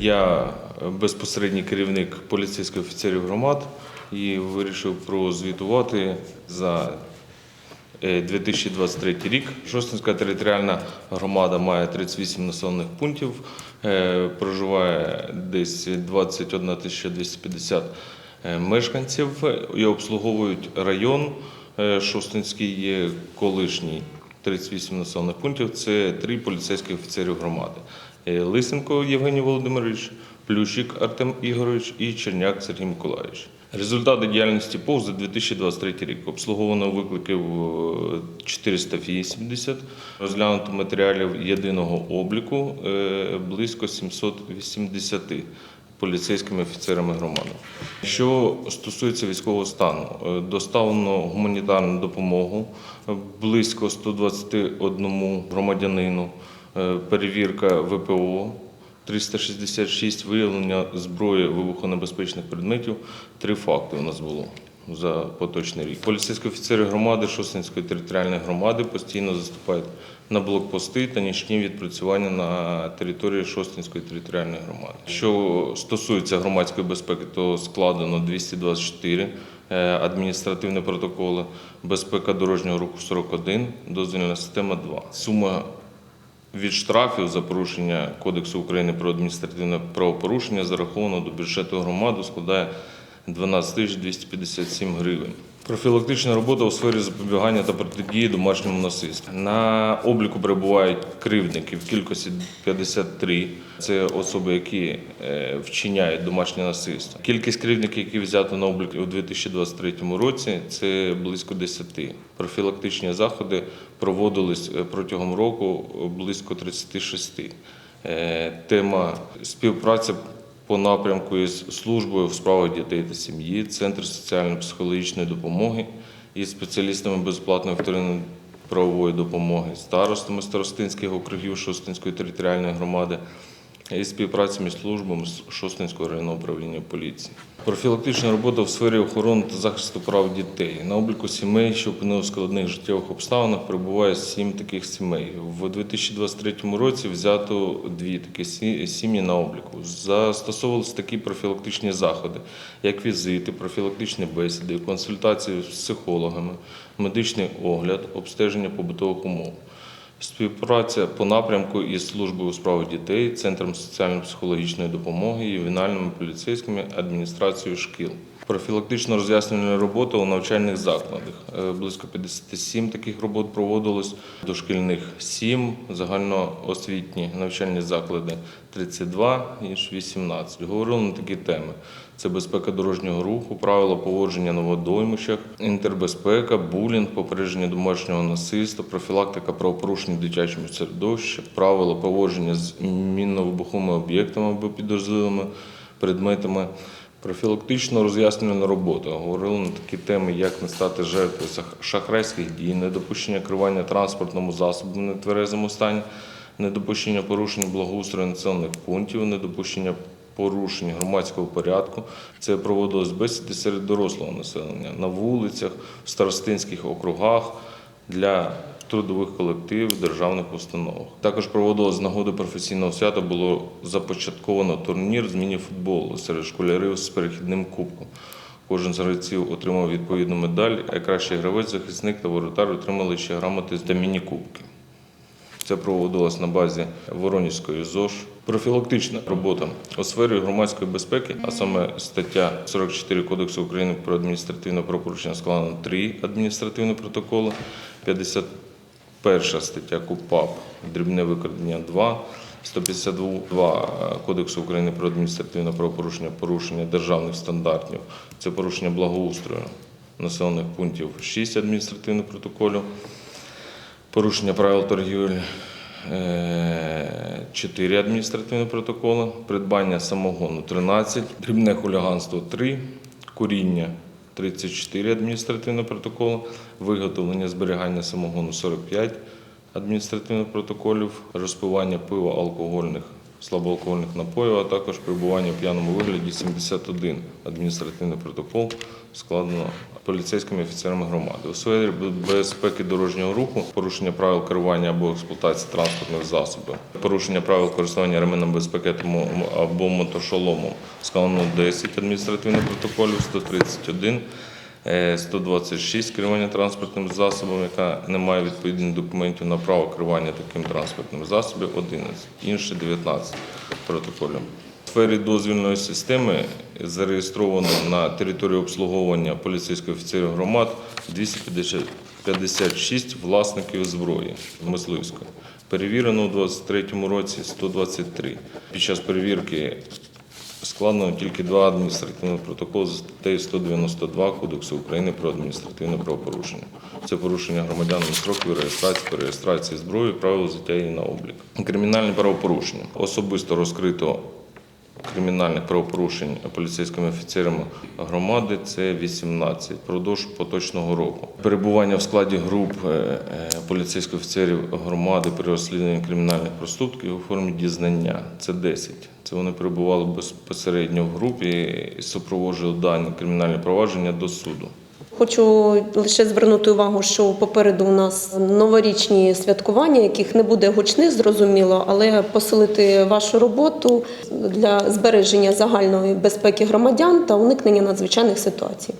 Я безпосередній керівник поліцейських офіцерів громад і вирішив прозвітувати за е, 2023 рік. Шостинська територіальна громада має 38 населених пунктів, е, проживає десь 21 250 е, мешканців і обслуговують район е, Шостинський колишній 38 населених пунктів. Це три поліцейських офіцерів громади. Е, Лисенко Євгеній Володимирович, Плющик Артем Ігорович і Черняк Сергій Миколаївич. Результати діяльності ПОВ за 2023 рік. Обслуговано викликів е, 480, розглянуто матеріалів єдиного обліку е, близько 780 поліцейськими офіцерами громади. Що стосується військового стану, е, доставлено гуманітарну допомогу е, близько 121 громадянину, е, перевірка ВПО 366 виявлення зброї вибухонебезпечних предметів. Три факти у нас було за поточний рік. Поліцейські офіцери громади Шосинської територіальної громади постійно заступають на блокпости та нічні відпрацювання на території Шостинської територіальної громади. Що стосується громадської безпеки, то складено 224 е, адміністративні протоколи, безпека дорожнього руху 41, дозвільна система 2. Сума від штрафів за порушення Кодексу України про адміністративне правопорушення зараховано до бюджету громади складає 12 тисяч 257 гривень. Профілактична робота у сфері запобігання та протидії домашньому насильству. На обліку перебувають кривдники в кількості 53. Це особи, які е, вчиняють домашнє насильство. Кількість кривдників, які взято на облік у 2023 році, це близько 10. Профілактичні заходи проводились е, протягом року е, близько 36. Е, Тема співпраця по напрямку із службою в справах дітей та сім'ї, Центр соціально-психологічної допомоги і спеціалістами безплатної вторинної правової допомоги, старостами старостинських округів Шостинської територіальної громади і співпраці між службами Шостинського районного управління поліції. Профілактична робота в сфері охорони та захисту прав дітей. На обліку сімей, що опинили в складних життєвих обставинах, перебуває сім таких сімей. В 2023 році взято дві такі сі- сім'ї на обліку. Застосовувалися такі профілактичні заходи, як візити, профілактичні бесіди, консультації з психологами, медичний огляд, обстеження побутових умов. Співпраця по напрямку із службою у справах дітей, Центром соціально-психологічної допомоги, ювенальними поліцейськими адміністрацією шкіл. Профілактично роз'яснювальна робота у навчальних закладах. Е, Близько 57 таких робот проводилось, дошкільних 7, загальноосвітні навчальні заклади 32, інші 18. Говорили на такі теми. Це безпека дорожнього руху, правила поводження на водоймищах, інтербезпека, булінг, попередження домашнього насильства, профілактика правопорушень в дитячому середовищі, правила поводження з мінно-вибуховими об'єктами або підозрілими предметами. Профілактично роз'яснювальна робота. Говорили на такі теми, як не стати жертвою шахрайських дій, недопущення керування транспортному засобу в нетверезому стані, недопущення порушень благоустрою населених пунктів, недопущення порушень громадського порядку. Це проводилось бесіди серед дорослого населення на вулицях, в старостинських округах для трудових колективів, державних установах. Також проводилось з нагоди професійного свята було започатковано турнір з міні-футболу серед школярів з перехідним кубком. Кожен з гравців отримав відповідну медаль, а кращий гравець, захисник та воротар отримали ще грамоти та міні-кубки. Це проводилось на базі Воронівської ЗОЖ. Профілактична робота у сфері громадської безпеки, а саме стаття 44 Кодексу України про адміністративне правопорушення складено три адміністративні протоколи, 51 стаття КУПАП, дрібне викрадення 2, 152 Кодексу України про адміністративне правопорушення, порушення державних стандартів, це порушення благоустрою населених пунктів. 6 адміністративних протоколів. Порушення правил торгівлі. 4 адміністративні протоколи, придбання самогону 13, дрібне хуліганство 3, куріння 34 адміністративні протоколи, виготовлення зберігання самогону 45 адміністративних протоколів, розпивання пива алкогольних слабоалкогольних напоїв, а також перебування в п'яному вигляді 71 адміністративний протокол складено поліцейськими офіцерами громади. У сфері безпеки дорожнього руху, порушення правил керування або експлуатації транспортних засобів, порушення правил користування ременем безпеки або мотошоломом складено 10 адміністративних протоколів, 131 Е, 126 керування транспортним засобом, яка не має відповідних документів на право керування таким транспортним засобом, 11, інші 19 протоколів. В сфері дозвільної системи зареєстровано на території обслуговування поліцейських офіцерів громад 256 власників зброї мисливської. Перевірено у 2023 році 123. Під час перевірки Складено тільки два адміністративні протоколи з статтею 192 Кодексу України про адміністративне правопорушення. Це порушення громадянами строків реєстрації, перереєстрації зброї, правил взяття її на облік. Кримінальні правопорушення. Особисто розкрито кримінальних правопорушень поліцейськими офіцерами громади це 18 впродовж поточного року. Перебування в складі груп е, е, поліцейських офіцерів громади при розслідуванні кримінальних проступків у формі дізнання це 10. Це вони перебували безпосередньо в групі і супроводжували дані кримінальні провадження до суду. Хочу лише звернути увагу, що попереду у нас новорічні святкування, яких не буде гучних, зрозуміло, але посилити вашу роботу для збереження загальної безпеки громадян та уникнення надзвичайних ситуацій.